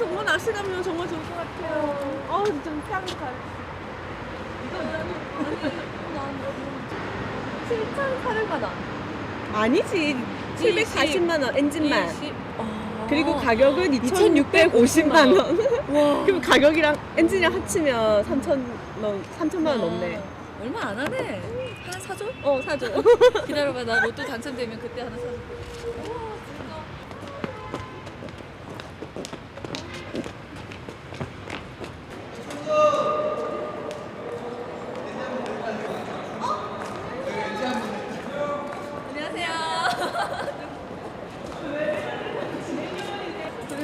정말 낚시 가면 정말 좋을 것 같아요. 어, 진짜 태양이 잘. 이거 7,400만 원. 아니지. 740만 원 엔진만. 그리고 가격은 2,650만 원. 그럼 가격이랑 엔진이랑 합치면 3천 원, 3천만 원 넘네. 얼마 안 하네. 하나 사줘? 어, 사줘. 기다려봐. 나 로또 당첨되면 그때 하나 사줘.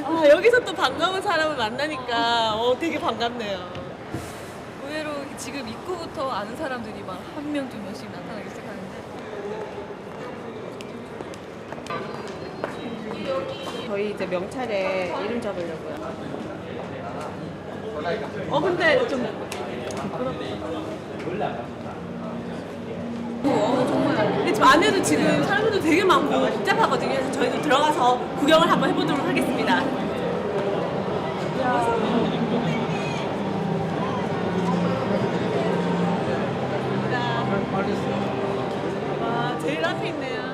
아, 여기서 또 반가운 사람을 만나니까 어, 되게 반갑네요. 의외로 지금 입구부터 아는 사람들이 막 한 명, 두 명씩 나타나기 시작하는데. 저희 이제 명찰에 이름 적으려고요. 어, 근데 좀 근데 저 안에도 지금 사람들도 되게 많고 복잡하거든요. 그래서 저희도 들어가서 구경을 한번 해보도록 하겠습니다. 와, 제일 앞에 있네요.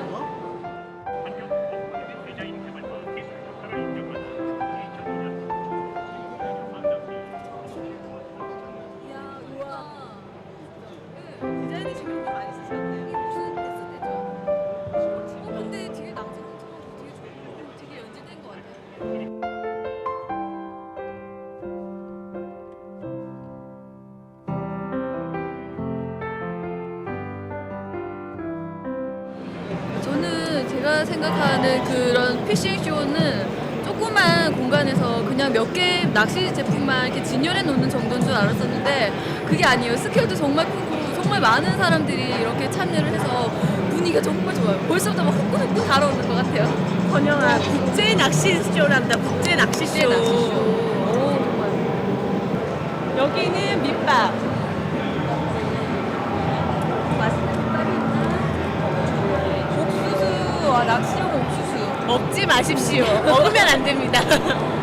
생각하는 그런 피싱 쇼는 조그만 공간에서 그냥 몇 개 낚시 제품만 이렇게 진열해 놓는 정도인 줄 알았었는데 그게 아니에요. 스케일도 정말 크고 정말 많은 사람들이 이렇게 참여를 해서 분위기가 정말 좋아요. 벌써부터 막 후끈후끈 달아오는 것 같아요. 권영아, 국제 낚시 쇼란다. 국제 낚시 쇼. 국제 낚시 쇼. 오, 정말. 여기는 밑밥. 와, 낚시용 옥수수. 먹지 마십시오. 먹으면 안 됩니다.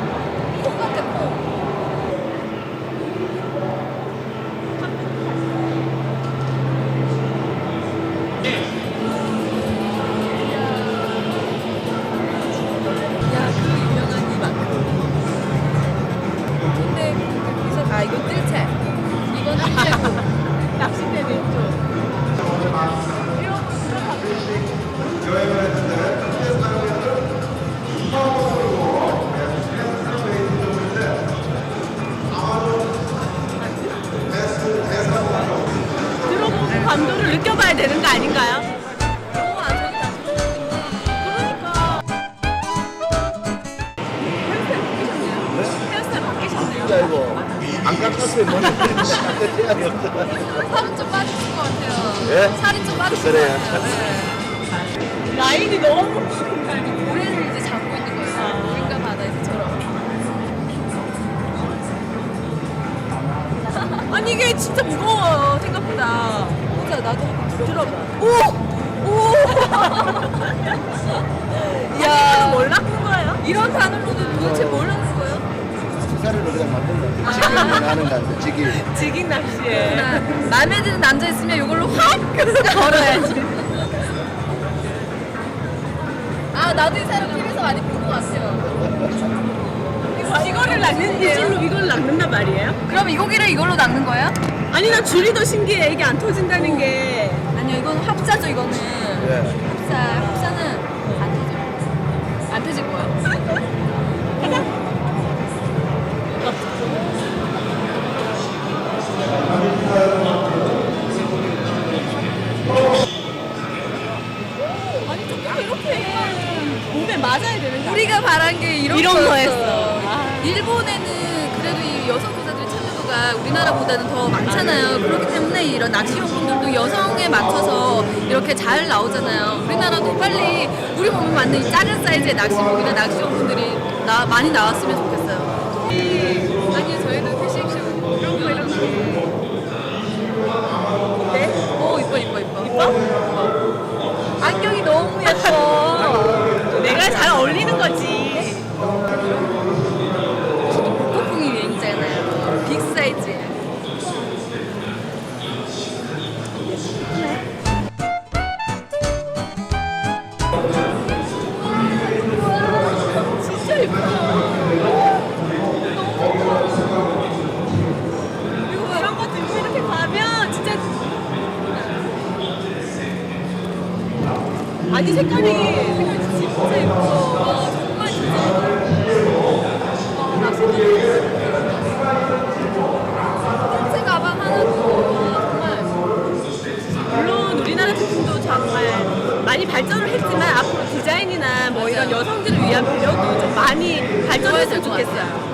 깎았어요 살은 좀 빠지신 것 같아요. 예? 살이 좀 빠지신 그래요. 것 같아요. 네. 라인이 너무. 모래를 이제 잡고 있는 거예요. 모인가 바다에서처럼. 아니 이게 진짜 무거워요 생각보다. 진짜 나도 들어봐. 오! 오! 야. 야, 뭘 낚은 거예요? 이런 바늘로는 도대체 뭘 하는 거예요? 시사를 그냥 만든 거 지금 하는 거 같아 지금 지깅 낚시에. 나 마음에 드는 남자 있으면 이걸로 확 걸어야지. 아 나도 이 사람 TV에서 많이 본 것 같아요. 이거, 이거를 낚는 이 줄로 이걸 낚는단 말이에요? 그럼 이 고기를 이걸로 낚는 거예요? 아니 나 줄이 더 신기해 이게 안 터진다는 게. 아니요 이건 합사죠 이거는. 예. 합사 합사는 맞아야 되는 거 우리가 바란 게 이런, 이런 거였어. 거였어. 아. 일본에는 그래도 이 여성 부자들의 참여도가 우리나라보다는 더 많잖아요. 그렇기 때문에 이런 낚시용품들도 여성에 맞춰서 이렇게 잘 나오잖아요. 우리나라도 빨리 우리 몸에 맞는 이 작은 사이즈의 낚시복이나 낚시용품들이 나, 많이 나왔으면 좋겠어요. 아니 저희는 패션쇼 이런 거 이런 거. 네? 오 이뻐 이뻐 이뻐. 이뻐? 하는 거지. 북극풍이 유행이잖아요. 빅 사이즈. 아니 색깔이 색깔이 진짜 예뻐. 좀 많이 발전했으면 좋겠어요.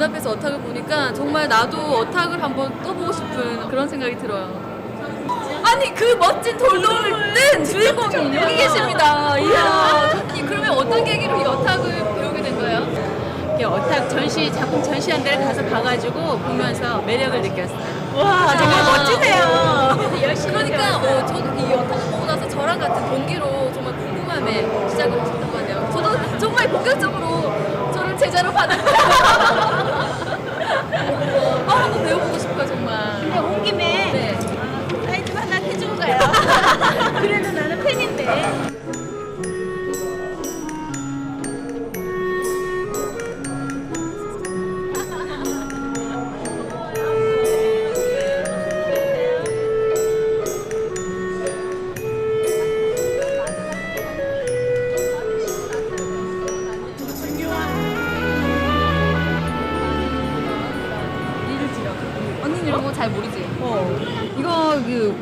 눈앞에서 어탁을 보니까 정말 나도 어탁을 한번 떠보고 싶은 그런 생각이 들어요. 아니, 그 멋진 돌돔을 뜬 주인공이 여기 계십니다. 이야, 저- 그러면 어떤 계기로 이 어탁을 배우게 된 거예요? 이렇게 어탁 전시 작품 전시한 데를 가서 봐가지고 보면서 매력을 느꼈어요. 와 정말 아. 멋지세요. 열심히 그러니까 어, 저도 이 어탁을 보고 나서 저랑 같은 동기로 정말 궁금함에 시작을 하셨던 거 같아요. 저도 정말 본격적으로 저를 제자로 받았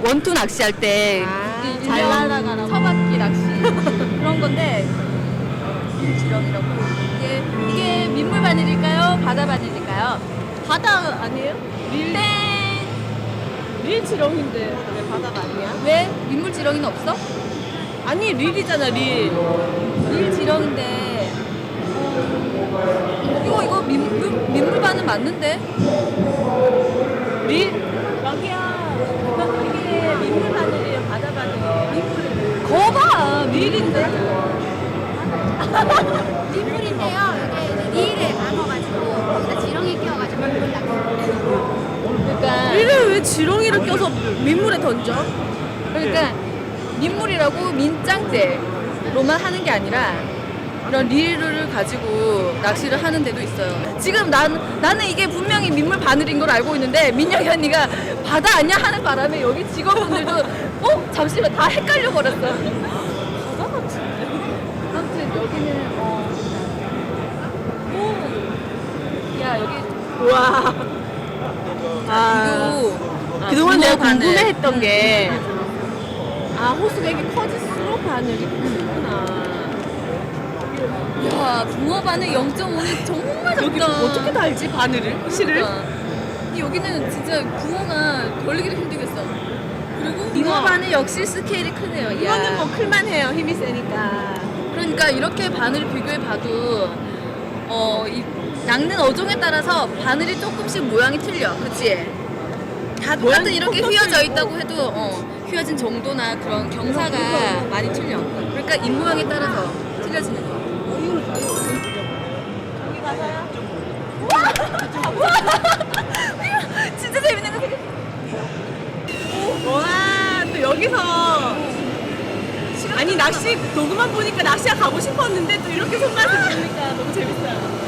원투 낚시할 때 아, 그잘 날아가라고. 처박기 낚시 그런 건데 지렁이라고 이게 이게 민물 바늘일까요? 바다 바늘일까요? 바다 아니에요? 땡! 릴 지렁인데 왜 바다가 아니야? 왜 민물 지렁이는 없어? 아니 릴이잖아 릴. 릴 지렁인데 어, 이거 이거 민물 민물 바늘 맞는데? 민물인데요. 이게 리일에 감아가지고 거기다 지렁이 끼워가지고 민물 낚시. 그러니까 릴을 왜 지렁이를 껴서 민물에 던져? 그러니까 민물이라고 민짱대로만 하는 게 아니라 이런 릴을 가지고 낚시를 하는 데도 있어요. 지금 난, 나는 이게 분명히 민물 바늘인 걸 알고 있는데 민영이 언니가 바다 아니야 하는 바람에 여기 직원분들도 어? 잠시만 다 헷갈려 버렸어. 바다 같은데? 아무튼 여기는 어. 오. 야 여기 와. 아. 이거 그동안 내가 바늘. 궁금해했던 게, 아, 호수가 이게 커질수록 바늘이 크구나. 야 붕어 바늘 0.5는 정말 작다. 여기 어떻게 달지, 바늘을? 실을? 그러니까. 여기는 진짜 붕어가 걸리기도 힘들겠어. 그리고. 붕어 바늘 역시 스케일이 크네요. 이거는 뭐 클만해요, 힘이 세니까. 그러니까 이렇게 바늘을 비교해 봐도 어, 이 낚는 어종에 따라서 바늘이 조금씩 모양이 틀려. 그치? 다 똑같은 이렇게 휘어져. 있다고 해도 어, 휘어진 정도나 그런 경사가. 많이 틀려. 그러니까 입 모양에 따라서 틀려지는 거야. 진짜 재밌는 거 와, 또 여기서. 아니, 낚시 도구만 보니까 낚시가 가고 싶었는데 또 이렇게 손맛을 보니까 너무 재밌어요.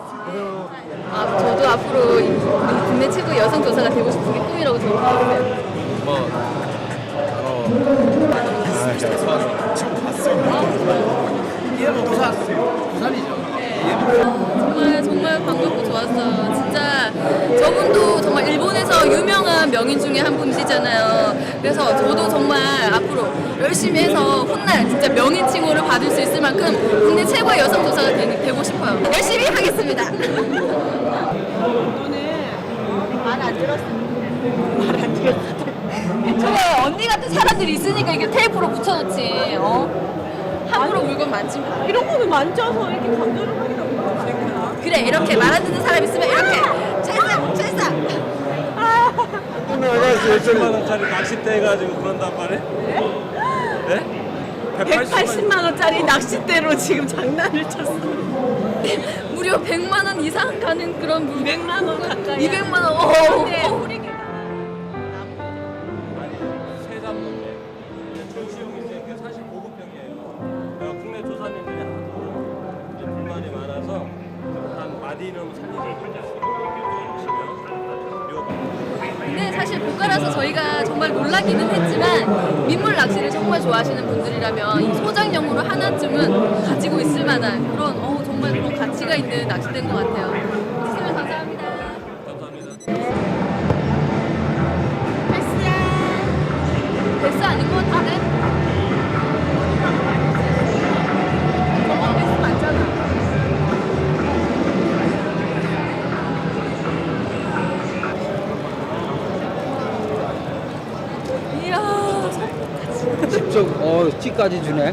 아, 저도 앞으로 국내 최고 여성 조사가 되고 싶은 게 꿈이라고 저는 생각해요. 뭐, 어, 아, 진짜 좋아서 지금 봤어. 아, 이름은 부산, 부산이죠. 정말 정말 반갑고 좋았어요. 진짜 저분도 정말 일본에서 유명한 명인 중에 한 분이시잖아요. 그래서 저도 정말 앞으로 열심히 해서 훗날 진짜 명인 칭호를 받을 수 있을 만큼 국내 최고의 여성 조사가 되, 되고 싶어요. 열심히 하겠습니다. 말안 들었어. 말안 들었어. 저 언니 같은 사람들이 있으니까 이게 테이프로 붙여놓지. 어? 함부로 물건 만지 마. 이런 거는 만져서 이렇게 감정을 확인하고 되구나. 그래 이렇게 말 안 듣는 사람 있으면 이렇게 찰싹 찰싹. 오늘 아가씨 1천만 원짜리 낚싯대 해가지고 그런단 말이야? 네? 180만 원짜리 낚싯대로 지금 장난을 쳤어. 무려 100만 원 이상 가는 그런 물 200만 원 가까이. 200만 원. 어, 근데 어, 세잔문에 고가라서 저희가 정말 놀라기는 했지만 민물 낚시를 정말 좋아하시는 분들이라면 이 소장용으로 하나쯤은 가지고 있을 만한 그런 어, 정말 그런 가치가 있는 낚싯대인 것 같아요. 어 찌까지 주네.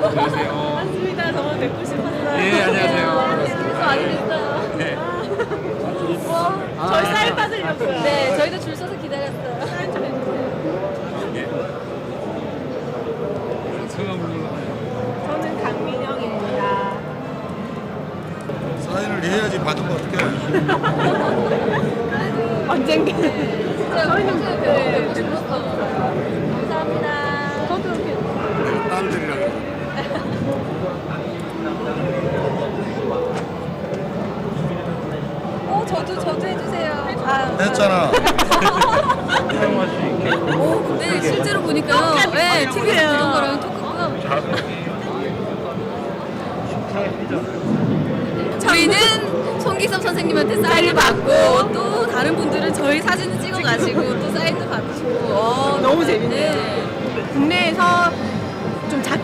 안녕하세요. 맞습니다. 정말 뵙고 싶었어요. 예, 안녕하세요. 그래서 많이 됐어요. 네. 저희 사인 받으려고요. 네, 저희도 줄 서서 기다렸어요. 사인 좀 해주세요. 저는 강민영입니다. 사인을 해야지 받으면 어떡해. 언젠가. 저희는. 감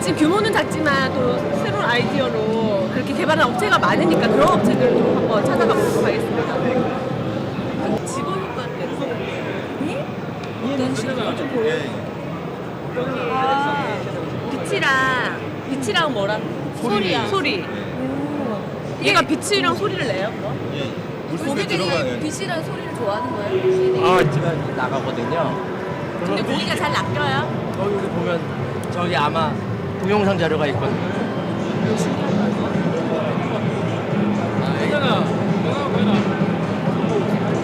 작지 규모는 작지만 또 새로운 아이디어로 그렇게 개발한 업체가 많으니까 그런 업체들도 한번 찾아가 보도록 하겠습니다. 식으로 좀 보여? 아, 빛이랑 빛이랑 뭐랑 소리야 소리. 얘가 빛이랑 소리를 내요? 그럼? 고객들이 빛이랑 소리를 좋아하는 거예요? 아 제가 나가거든요. 근데 고기가 잘 낚여요? 거기 보면 저기 아마 동영상 자료가 있거든요.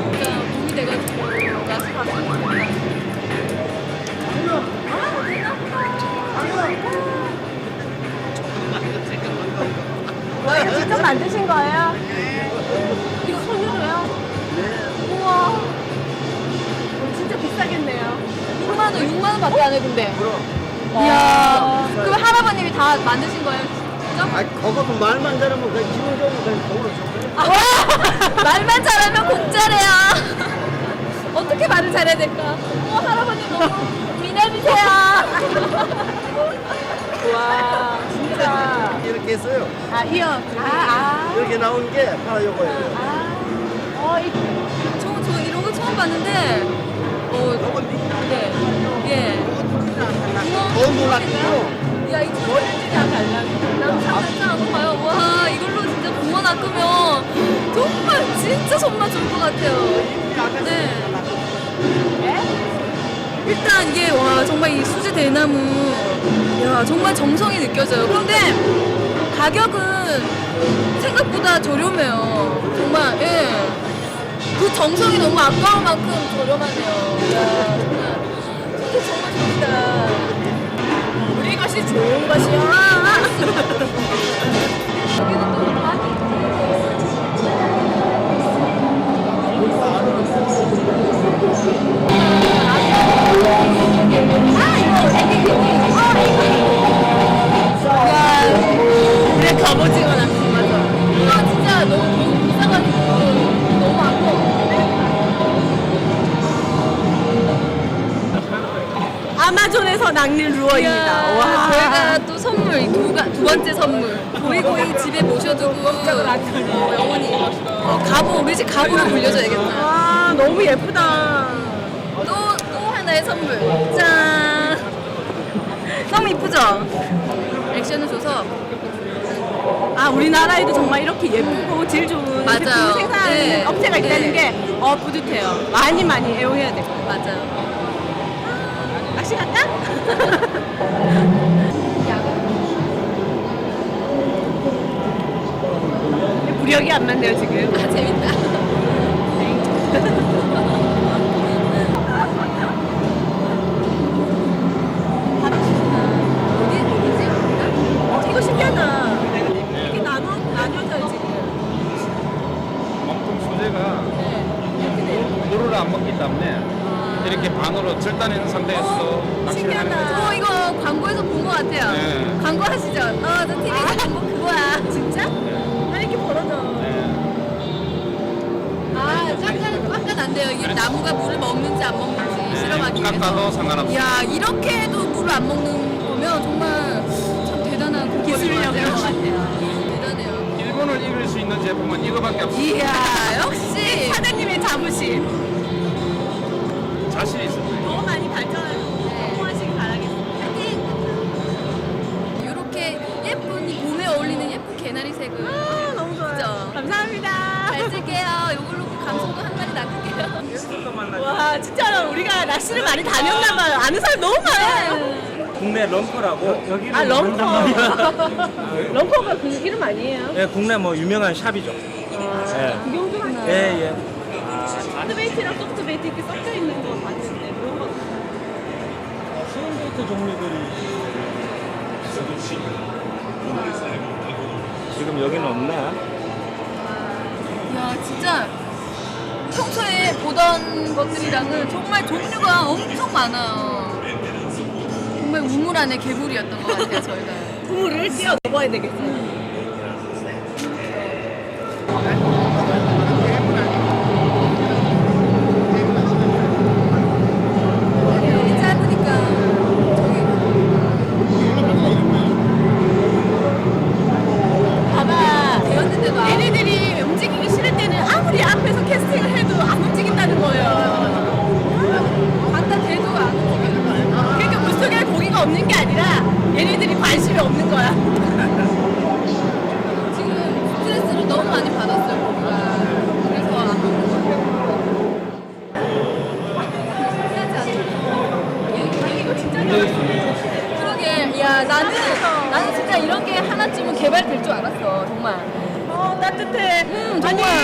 진짜 도움이 돼가지고 나서 봤어요. 와, 이거 직접 만드신 거예요? 이거 손으로요? 우와. 이거 진짜 비싸겠네요. 6만 원, 6만 원밖에 안 해, 근데. 이야. 그럼 할아버님이 다 만드신 거예요? 아, 그것도 말만 잘하면 그냥 기분 좋으면 그냥 돈을 줘. 아, 말만 잘하면 공짜래요. 어떻게 말을 잘해야 될까? 어, 할아버님 너무 미남이세요. 와, 진짜. 이렇게 했어요. 아, 이어. 아, 아. 이렇게 나온 게 하나 요거예요. 어, 이 저, 저 이런 거 처음 봤는데, 어, 네. 손맛 좋을 것 같아요. 네. 일단 이게 와 정말 이 수제 대나무 야 정말 정성이 느껴져요. 근데 가격은 생각보다 저렴해요. 정말 예. 그 정성이 너무 아까울 만큼 저렴하네요. 야 정말 수제 정말 좋다. 우리 것이 좋은 것이야. 여기는 또 번째 선물 고이고이 집에 모셔두고 어, 영원히 어, 가보 우리 집 가보로 물려줘야겠다. 와, 너무 예쁘다. 또 또 하나의 선물. 짠. 너무 이쁘죠? 액션을 줘서 아, 우리나라에도 정말 이렇게 예쁘고 질 좋은 맞아요. 제품 생산 네. 업체가 있다는 네. 게 어, 뿌듯해요. 많이 많이 애용해야 돼. 맞아요. 낚시 갈까? 부력이 안 맞네요, 지금. 아 재밌다. 어디지? 어, 이거 신기하다. 이렇게 나눠, 나뉘어져요, 지금. 몸통 소재가 물을 안 먹기 때문에 이렇게 반으로 절단된 상태에서 낚시를 하는 거죠. 어 이거 광고에서 본 것 같아요. 네. 광고 하시죠? 어 저 TV에서 본 거 그거야. 진짜? 아, 이렇게 벌어져. 네. 아 깎아는 깎아 안 돼요. 이게 나무가 물을 먹는지 안 먹는지 실험하기 위해서. 네. 깎아도 상관없어요. 야 이렇게 해도 물을 안 먹는 거면 정말 참 대단한 기술력인 것 같아요. 대단해요. 일본을 이길 수 있는 제품은 이거밖에 없어요. 이야 역시 사장님의 자부심. 자신 있습니다. 더 많이 발전하고 성공하시길 바라겠습니다. 이렇게 예쁜 이 봄에 어울리는 예쁜 개나리 색을 아? 감사합니다. 잘 쓸게요. 이걸로 감성도 한 마리 낚을게요. 와, 진짜 우리가 낚시를 많이 다녔나 봐요. 아는 사람 너무 많아요. 국내 럼퍼라고 여기는 아, 럼퍼. 럼퍼가 그 이름 아니에요? 예, 국내 뭐 유명한 샵이죠. 예. 구경 좀 할까요? 예, 예. 하드베이트랑 소프트베이트 이렇게 섞여 있는 거 봤는데 그런 거 스윙베이트 종류들이 지금 여기는 없나? 야 진짜 평소에 보던 것들이랑은 정말 종류가 엄청 많아요. 정말 우물 안에 개구리였던 것 같아요 저희가. 우물을 뛰어넘어야 되겠어요.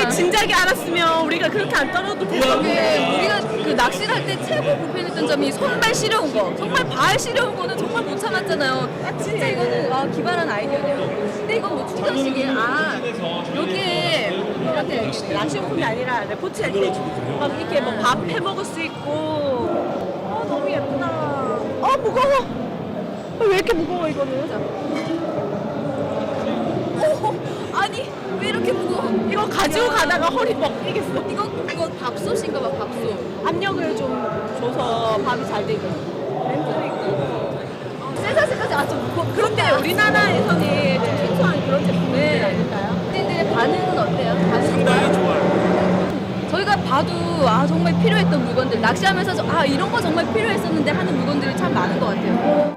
정말. 진작에 알았으면 우리가 그렇게 안 떨어도 그게 됐는데. 우리가 그 낚시를 할 때 최고 불편했던 점이 손발 시려운 거 정말 발 시려운 거는 정말 못 참았잖아요 진짜 이거는 아 기발한 아이디어네요 근데 이건 뭐 충전식이에요 아 여기에 이렇게 낚시용품이 아니라 레포츠 할때막 이렇게 뭐 밥 해 먹을 수 있고. 어, 너무 예쁘다. 어, 무거워. 어, 왜 이렇게 무거워, 이거는? 오, 아니 왜 이렇게 무거워 이거 가지고 가다가 허리 뻑이겠어. 이거 이거 밥솥인가 봐 밥솥 압력을 좀 줘서 밥이 잘 되게. 쇠사슬까지 아좀 무겁 그런데 우리나라에서는 좀 생소한 그런 제품들 아닐까요? 학생들의 반응은 어때요? 상당히 좋아요. 저희가 봐도 아 정말 필요했던 물건들 낚시하면서 저- 아 이런 거 정말 필요했었는데 하는 물건들이 참 많은 것 같아요.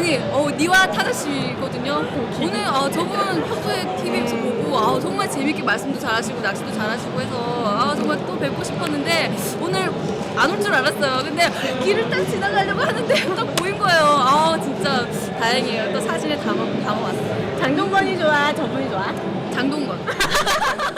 별명이 어, 니와 타다씨거든요. 오늘 아, 저분 평소에 TV에서 보고 아, 정말 재밌게 말씀도 잘하시고 낚시도 잘하시고 해서 아, 정말 또 뵙고 싶었는데 오늘 안 올 줄 알았어요. 근데 길을 딱 지나가려고 하는데 딱 보인 거예요. 아 진짜 다행이에요. 또 사진에 담아, 담아왔어요. 장동건이 좋아, 저분이 좋아?